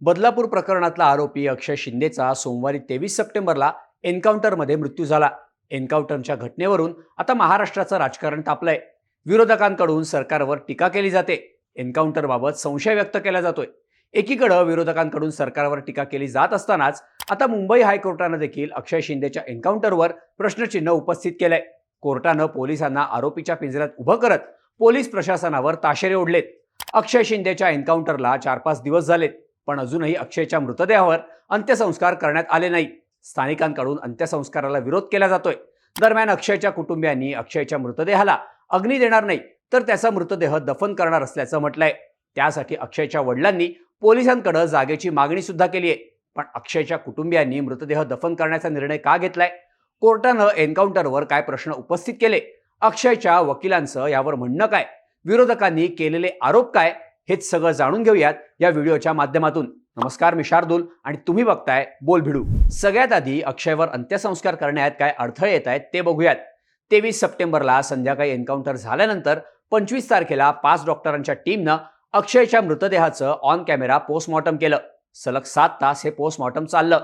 बदलापूर प्रकरणातला आरोपी अक्षय शिंदेचा सोमवारी तेवीस सप्टेंबरला एन्काउंटरमध्ये मृत्यू झाला. एन्काउंटरच्या घटनेवरून आता महाराष्ट्राचं राजकारण तापलंय. विरोधकांकडून सरकारवर टीका केली जाते. एन्काउंटरबाबत संशय व्यक्त केला जातोय. एकीकडं विरोधकांकडून सरकारवर टीका केली जात असतानाच आता मुंबई हायकोर्टानं देखील अक्षय शिंदेच्या एन्काउंटरवर प्रश्नचिन्ह उपस्थित केलंय. कोर्टानं पोलिसांना आरोपीच्या पिंजऱ्यात उभं करत पोलीस प्रशासनावर ताशेरे ओढलेत. अक्षय शिंदेच्या एन्काउंटरला चार पाच दिवस झालेत. पण अजूनही अक्षयच्या मृतदेहावर अंत्यसंस्कार करण्यात आले नाही. स्थानिकांकडून अंत्यसंस्काराला विरोध केला जातोय. दरम्यान अक्षयच्या कुटुंबियांनी अक्षयच्या मृतदेहाला अग्नी देणार नाही तर त्याचा मृतदेह दफन करणार असल्याचं म्हटलंय. त्यासाठी अक्षयच्या वडिलांनी पोलिसांकडे जागेची मागणी सुद्धा केली आहे. पण अक्षयच्या कुटुंबियांनी मृतदेह दफन करण्याचा निर्णय का घेतलाय? कोर्टानं एन्काउंटरवर काय प्रश्न उपस्थित केले? अक्षयच्या वकिलांचं यावर म्हणणं काय? विरोधकांनी केलेले आरोप काय? हेच सगळं जाणून घेऊयात या व्हिडिओच्या माध्यमातून. नमस्कार मी शार्दूल आणि तुम्ही बघताय बोल भिडू. सगळ्यात आधी अक्षयवर अंत्यसंस्कार करण्यात काय अडथळे येत आहेत ते बघूयात. तेवीस सप्टेंबरला संध्याकाळी एन्काउंटर झाल्यानंतर पंचवीस तारखेला पाच डॉक्टरांच्या टीमनं अक्षयच्या मृतदेहाचं ऑन कॅमेरा पोस्टमॉर्टम केलं. सलग सात तास हे पोस्टमॉर्टम चाललं.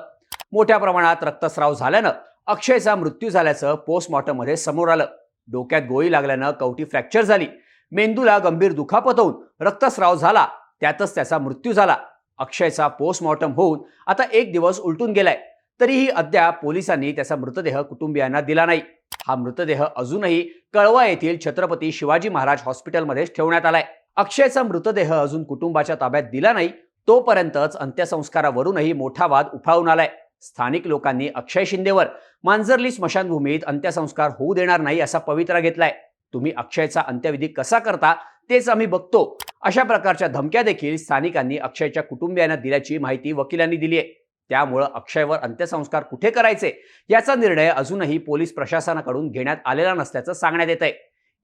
मोठ्या प्रमाणात रक्तस्राव झाल्यानं अक्षयचा मृत्यू झाल्याचं पोस्टमॉर्टममध्ये समोर आलं. डोक्यात गोळी लागल्यानं कवटी फ्रॅक्चर झाली. मेंदूला गंभीर दुखापत होऊन रक्तस्राव झाला. त्यातच त्याचा मृत्यू झाला. अक्षयचा पोस्टमॉर्टम होऊन आता एक दिवस उलटून गेलाय. तरीही अद्याप पोलिसांनी त्याचा मृतदेह कुटुंबियांना दिला नाही. हा मृतदेह अजूनही कळवा येथील छत्रपती शिवाजी महाराज हॉस्पिटलमध्येच ठेवण्यात आलाय. अक्षयचा मृतदेह अजून कुटुंबाच्या ताब्यात दिला नाही. तोपर्यंतच अंत्यसंस्कारावरूनही मोठा वाद उफाळून आलाय. स्थानिक लोकांनी अक्षय शिंदेवर मांजरली स्मशानभूमीत अंत्यसंस्कार होऊ देणार नाही असा पवित्रा घेतलाय. तुम्ही अक्षयचा अंत्यविधी कसा करता तेच आम्ही बघतो. अशा प्रकारच्या धमक्या देखील स्थानिकांनी अक्षयच्या कुटुंबियांना दिल्याची माहिती वकिलांनी दिली आहे. त्यामुळं अक्षयवर अंत्यसंस्कार कुठे करायचे याचा निर्णय अजूनही पोलीस प्रशासनाकडून घेण्यात आलेला नसल्याचं सांगण्यात येत आहे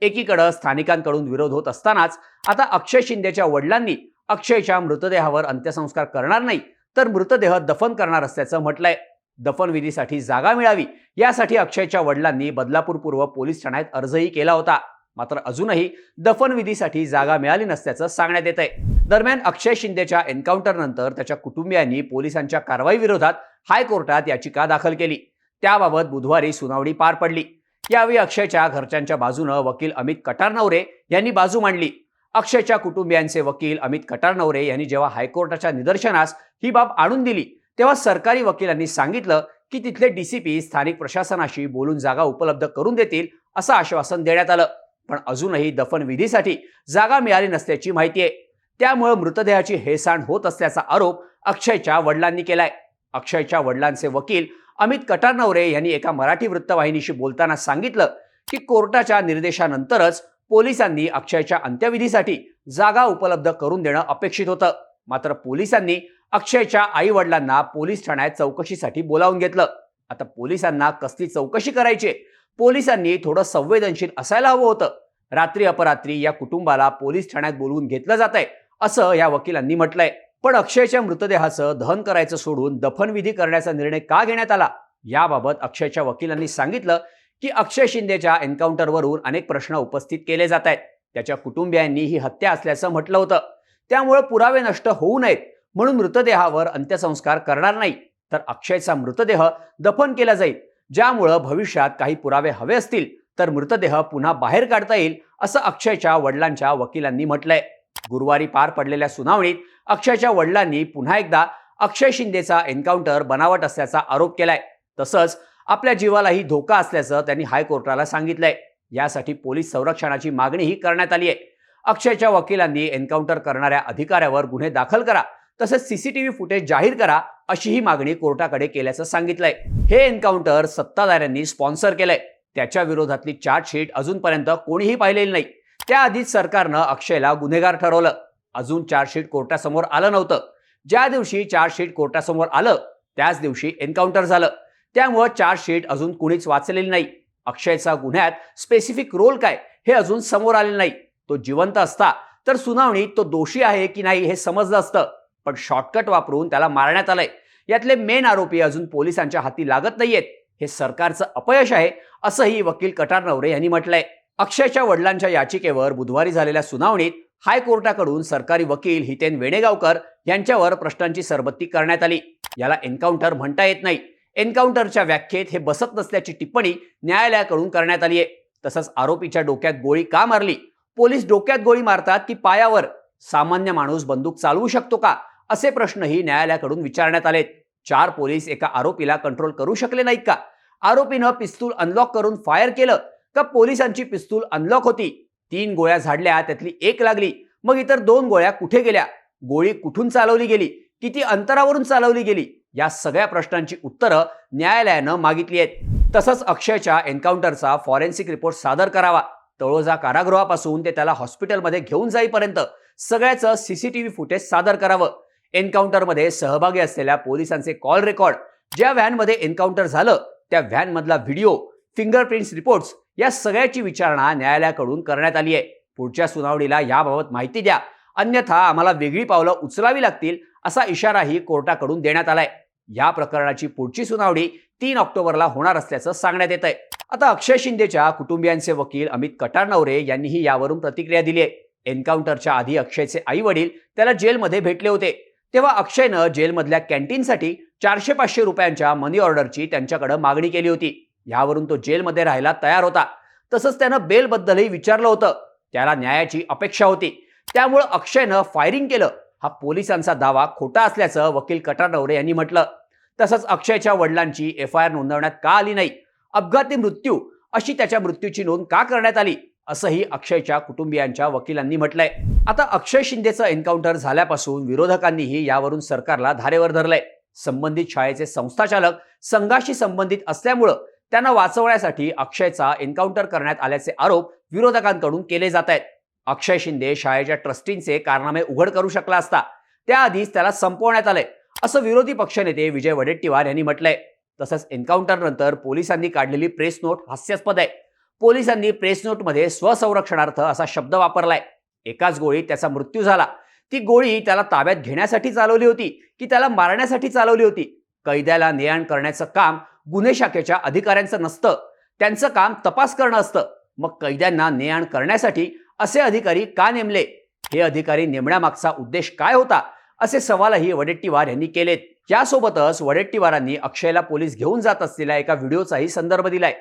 एकीकडं स्थानिकांकडून विरोध होत असतानाच आता अक्षय शिंदेच्या वडिलांनी अक्षयच्या मृतदेहावर अंत्यसंस्कार करणार नाही तर मृतदेह दफन करणार असल्याचं म्हटलंय. दफनविधीसाठी जागा मिळावी. यासाठी अक्षयच्या वडिलांनी बदलापूर पूर्व पोलीस ठाण्यात अर्जही केला होता. मात्र अजूनही दफनविधीसाठी जागा मिळाली नसल्याचं सांगण्यात येत आहे दरम्यान अक्षय शिंदेच्या एन्काउंटरनंतर त्याच्या कुटुंबियांनी पोलिसांच्या कारवाई विरोधात हायकोर्टात याचिका दाखल केली. त्याबाबत बुधवारी सुनावणी पार पडली. यावेळी अक्षयच्या घरच्यांच्या बाजूनं वकील अमित कटारनवरे यांनी बाजू मांडली. अक्षयच्या कुटुंबियांचे वकील अमित कटारनवरे यांनी जेव्हा हायकोर्टाच्या निदर्शनास ही बाब आणून दिली तेव्हा सरकारी वकिलांनी सांगितलं की तिथले डीसीपी स्थानिक प्रशासनाशी बोलून जागा उपलब्ध करून देतील असं आश्वासन देण्यात आलं. पण अजूनही दफनविधीसाठी जागा मिळाली नसल्याची माहिती आहे. त्यामुळे मृतदेहाची हेळसांड होत असल्याचा आरोप अक्षयच्या वडिलांनी केलाय. अक्षयच्या वडिलांचे वकील अमित कटारनवरे यांनी एका मराठी वृत्तवाहिनीशी बोलताना सांगितलं की कोर्टाच्या निर्देशानंतरच पोलिसांनी अक्षयच्या अंत्यविधीसाठी जागा उपलब्ध करून देणं अपेक्षित होतं. मात्र पोलिसांनी अक्षयच्या आई वडिलांना पोलीस ठाण्यात चौकशीसाठी बोलावून घेतलं. आता पोलिसांना कसली चौकशी करायची? पोलिसांनी थोडं संवेदनशील असायला हवं होतं. रात्री अपरात्री या कुटुंबाला पोलीस ठाण्यात बोलवून घेतलं जात आहे असं या वकिलांनी म्हटलंय. पण अक्षयच्या मृतदेहाचं दहन करायचं सोडून दफनविधी करण्याचा निर्णय का घेण्यात आला? याबाबत अक्षयच्या वकिलांनी सांगितलं की अक्षय शिंदेच्या एन्काउंटरवरून अनेक प्रश्न उपस्थित केले जात आहेत. त्याच्या कुटुंबियांनी ही हत्या असल्याचं म्हटलं होतं. त्यामुळे पुरावे नष्ट होऊ नयेत. म्हणून मृतदेहावर अंत्यसंस्कार करणार नाही. तर अक्षयचा मृतदेह दफन केला जाईल. ज्यामुळं भविष्यात काही पुरावे हवे असतील तर मृतदेह पुन्हा बाहेर काढता येईल असं अक्षयच्या वडिलांच्या वकिलांनी म्हटलंय. गुरुवारी पार पडलेल्या सुनावणीत अक्षयच्या वडिलांनी पुन्हा एकदा अक्षय शिंदेचा एन्काउंटर बनावट असल्याचा आरोप केलाय. तसंच आपल्या जीवालाही धोका असल्याचं त्यांनी हायकोर्टाला सांगितलंय. यासाठी पोलीस संरक्षणाची मागणीही करण्यात आली आहे अक्षयच्या वकिलांनी एन्काउंटर करणाऱ्या अधिकाऱ्यावर गुन्हे दाखल करा. तसंच सीसीटीव्ही फुटेज जाहीर करा अशीही मागणी कोर्टाकडे केल्याचं सांगितलंय. हे एन्काउंटर सत्ताधाऱ्यांनी स्पॉन्सर केलंय. त्याच्या विरोधातली चार्जशीट अजूनपर्यंत कोणीही पाहिलेली नाही. त्याआधीच सरकारनं अक्षयला गुन्हेगार ठरवलं. अजून चार्जशीट कोर्टासमोर आलं नव्हतं. ज्या दिवशी चार्जशीट कोर्टासमोर आलं त्याच दिवशी एन्काउंटर झालं. त्यामुळं चार्जशीट अजून कुणीच वाचलेली नाही. अक्षयचा गुन्ह्यात स्पेसिफिक रोल काय हे अजून समोर आलेलं नाही. तो जिवंत असता तर सुनावणीत तो दोषी आहे की नाही हे समजलं असतं. पण शॉर्टकट वापरून त्याला मारण्यात आलंय. यातले मेन आरोपी अजून पोलिसांच्या हाती लागत नाहीयेत. हे सरकारचं अपयश आहे असंही वकील कटार नवरे यांनी म्हटलंय. अक्षयच्या वडिलांच्या याचिकेवर बुधवारी झालेल्या सुनावणीत हायकोर्टाकडून सरकारी वकील हितेन वेणेगावकर यांच्यावर प्रश्नांची सरबत्ती करण्यात आली. याला एन्काउंटर म्हणता येत नाही. एन्काउंटरच्या व्याख्येत हे बसत नसल्याची टिप्पणी न्यायालयाकडून करण्यात आली आहे तसंच आरोपीच्या डोक्यात गोळी का मारली? पोलीस डोक्यात गोळी मारतात की पायावर? सामान्य माणूस बंदूक चालवू शकतो का? असे प्रश्नही न्यायालयाकडून विचारण्यात आलेत. चार पोलीस एका आरोपीला कंट्रोल करू शकले नाहीत का? आरोपीनं पिस्तूल अनलॉक करून फायर केलं का पोलिसांची पिस्तूल अनलॉक होती? तीन गोळ्या झाडल्या त्यातली एक लागली. मग इतर दोन गोळ्या कुठे गेल्या? गोळी कुठून चालवली गेली? किती अंतरावरून चालवली गेली? या सगळ्या प्रश्नांची उत्तरं न्यायालयानं मागितली आहेत. तसंच अक्षयच्या एन्काउंटरचा फॉरेन्सिक रिपोर्ट सादर करावा. तळोजा कारागृहापासून ते त्याला हॉस्पिटलमध्ये घेऊन जाईपर्यंत सगळ्याचं सीसीटीव्ही फुटेज सादर करावं. एन्काउंटरमध्ये सहभागी असलेल्या पोलिसांचे कॉल रेकॉर्ड ज्या व्हॅनमध्ये एन्काउंटर झालं त्या व्हॅनमधला व्हिडिओ फिंगरप्रिंट्स रिपोर्ट्स या सगळ्याची विचारणा न्यायालयाकडून करण्यात आली आहे. पुढच्या सुनावणीला याबाबत माहिती द्या. अन्यथा आम्हाला वेगळी पावलं उचलावी लागतील असा इशाराही कोर्टाकडून देण्यात आलाय. या प्रकरणाची पुढची सुनावणी तीन ऑक्टोबरला होणार असल्याचं सांगण्यात येत आहे आता अक्षय शिंदेच्या कुटुंबियांचे वकील अमित कटारनवरे यांनीही यावरून प्रतिक्रिया दिली आहे. एन्काउंटरच्या आधी अक्षयचे आई वडील त्याला जेलमध्ये भेटले होते. तेव्हा अक्षयनं जेलमधल्या कॅन्टीनसाठी चारशे पाचशे रुपयांच्या मनी ऑर्डरची त्यांच्याकडे मागणी केली होती. यावरून तो जेलमध्ये राहायला तयार होता. तसंच त्यानं बेलबद्दलही विचारलं होतं. त्याला न्यायाची अपेक्षा होती. त्यामुळं अक्षयनं फायरिंग केलं. हा पोलिसांचा दावा खोटा असल्याचं वकील कटारनवरे यांनी म्हटलं. तसंच अक्षयच्या वडिलांची एफ आय आर नोंदवण्यात का आली नाही? अपघाती मृत्यू अशी त्याच्या मृत्यूची नोंद का करण्यात आली? असंही अक्षयच्या कुटुंबियांच्या वकिलांनी म्हटलंय. आता अक्षय शिंदेचं एन्काउंटर झाल्यापासून विरोधकांनीही यावरून सरकारला धारेवर धरलंय. संबंधित शाळेचे संस्थाचालक संघाशी संबंधित असल्यामुळं त्यांना वाचवण्यासाठी अक्षयचा एन्काउंटर करण्यात आल्याचे आरोप विरोधकांकडून केले जात आहेत. अक्षय शिंदे शाळेच्या ट्रस्टींचे कारनामे उघड करू शकला असता त्याआधीच त्याला संपवण्यात आलंय असं विरोधी पक्षनेते विजय वडेट्टीवार यांनी म्हटलंय. तसंच एन्काउंटर नंतर पोलिसांनी काढलेली प्रेस नोट हास्यास्पद आहे. पोलिसांनी प्रेस नोटमध्ये स्वसंरक्षणार्थ असा शब्द वापरलाय. एकाच गोळी त्याचा मृत्यू झाला. ती गोळी त्याला ताब्यात घेण्यासाठी चालवली होती की त्याला मारण्यासाठी चालवली होती? कैद्याला नेआण करण्याचं काम गुन्हे शाखेच्या अधिकाऱ्यांचं नसतं. त्यांचं काम तपास करणं असतं. मग कैद्यांना नेआण करण्यासाठी असे अधिकारी का नेमले? हे अधिकारी नेमण्यामागचा उद्देश काय होता? असे सवालही वडेट्टीवार यांनी केलेत. यासोबतच वडेट्टीवारांनी अक्षयला पोलीस घेऊन जात असलेल्या एका व्हिडिओचाही संदर्भ दिलाय.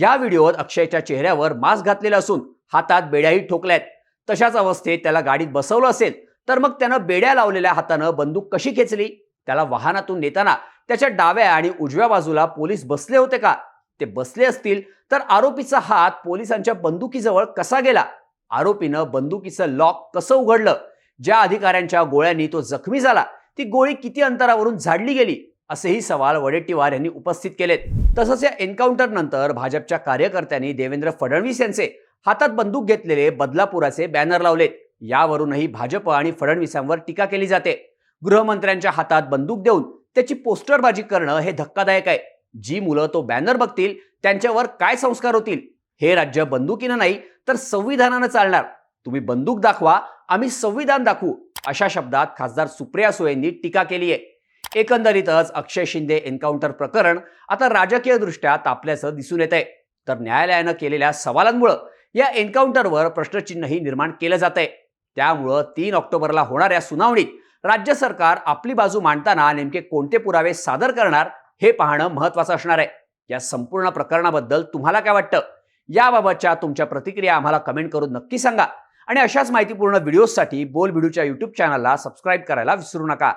या व्हिडिओत अक्षयच्या चेहऱ्यावर मास्क घातलेला असून हातात बेड्याही ठोकल्यात. तशाच अवस्थेत त्याला गाडीत बसवलं असेल तर मग त्यानं बेड्या लावलेल्या हातानं बंदूक कशी खेचली? त्याला वाहनातून नेताना त्याच्या डाव्या आणि उजव्या बाजूला पोलीस बसले होते का? ते बसले असतील तर आरोपीचा हात पोलिसांच्या बंदुकीजवळ कसा गेला? आरोपीनं बंदुकीचं लॉक कसं उघडलं? ज्या अधिकाऱ्यांच्या गोळ्यांनी तो जखमी झाला ती गोळी किती अंतरावरून झाडली गेली? असेही सवाल वडेट्टीवार यांनी उपस्थित केलेत. तसंच या एन्काउंटर नंतर भाजपच्या कार्यकर्त्यांनी देवेंद्र फडणवीस यांचे हातात बंदूक घेतलेले बदलापुराचे बॅनर लावलेत. यावरूनही भाजप आणि फडणवीसांवर टीका केली जाते. गृहमंत्र्यांच्या हातात बंदूक देऊन त्याची पोस्टरबाजी करणं हे धक्कादायक आहे. जी मुलं तो बॅनर बघतील त्यांच्यावर काय संस्कार होतील? हे राज्य बंदुकीनं नाही तर संविधानानं चालणार. तुम्ही बंदूक दाखवा आम्ही संविधान दाखवू अशा शब्दात खासदार सुप्रिया सुळेंनी टीका केली आहे एकंदरीतच अक्षय शिंदे एन्काउंटर प्रकरण आता राजकीयदृष्ट्या तापल्याचं दिसून येत आहे तर न्यायालयानं केलेल्या सवालांमुळं या एन्काउंटरवर प्रश्नचिन्हही निर्माण केलं जात आहे त्यामुळं तीन ऑक्टोबरला होणाऱ्या सुनावणीत राज्य सरकार आपली बाजू मांडताना नेमके कोणते पुरावे सादर करणार हे पाहणं महत्वाचं असणार आहे. या संपूर्ण प्रकरणाबद्दल तुम्हाला काय वाटतं? याबाबतच्या तुमच्या प्रतिक्रिया आम्हाला कमेंट करून नक्की सांगा. आणि अशाच माहितीपूर्ण व्हिडिओजसाठी बोल व्हिडिओच्या यूट्यूब चॅनलला सबस्क्राईब करायला विसरू नका.